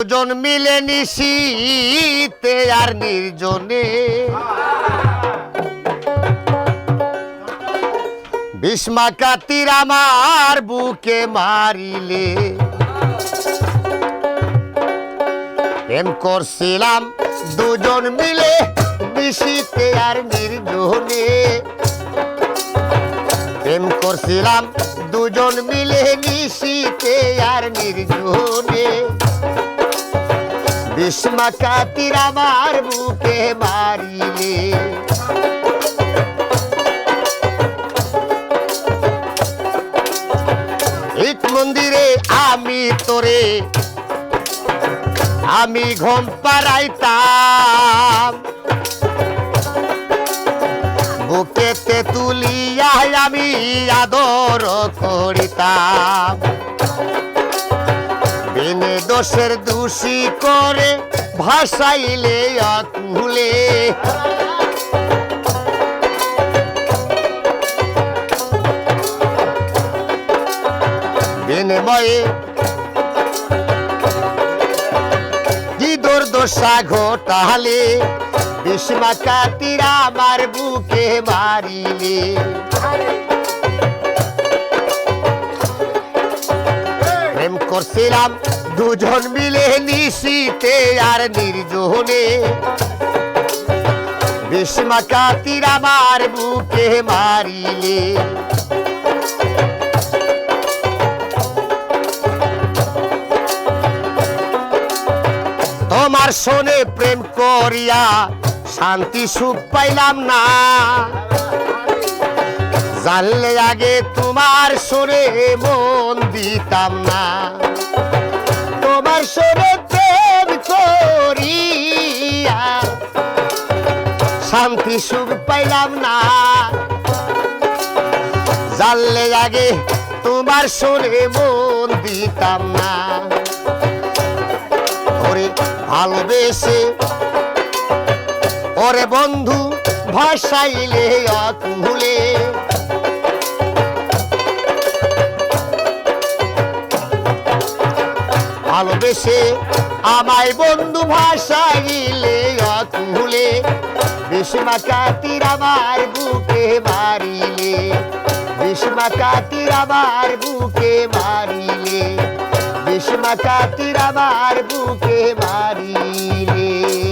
দুজন মিলে নিশীতে আর নির্জনে। ভীষ্মা কাতির আমার বুকে মারিলে। প্রেম করছিলাম দুজন মিলে নিশীতে আর নির্জনে। প্রেম করছিলাম দুজন মিলে নিশীতে আর নির্জনে। ভীষ্মা কাতির আমার বুকে মারিলে। মন্দিরে আমি তোরে, আমি ঘুম পাড়াইতাম। বুকেতে তুলিয়া আমি আদর দোষের দোষী করে ভাসাইলে অকুলে বিনিময়ে দুর্দশা ঘটালে বিষ্মা কাতিরা আমার বুকে মারিলে। করছিলাম। দুজন মিলে নিশীতে আর নির্জনে। বিষ্মা কাতির আমার বুকে মারিলে। তোমার শোনে প্রেম করিয়া শান্তি সুখ পাইলাম না। জানলে আগে তোমার শোনে মন দিতাম না। তোমার সরে প্রেম করিয়া শান্তি সুখ পাইলাম না। জানলে আগে তোমার সরে মন দিতাম না। ওরে ভালোবেসে, ওরে বন্ধু ভাসাইলে আকুলে ভালোবেসে আমায় বন্ধু ভাসাইলে আকুলে বিষ্মা কাতির আমার বুকে মারিলে বিষ্মা কাতির আমার বুকে মারিলে বিষ্মা কাতির আমার বুকে মারিলে।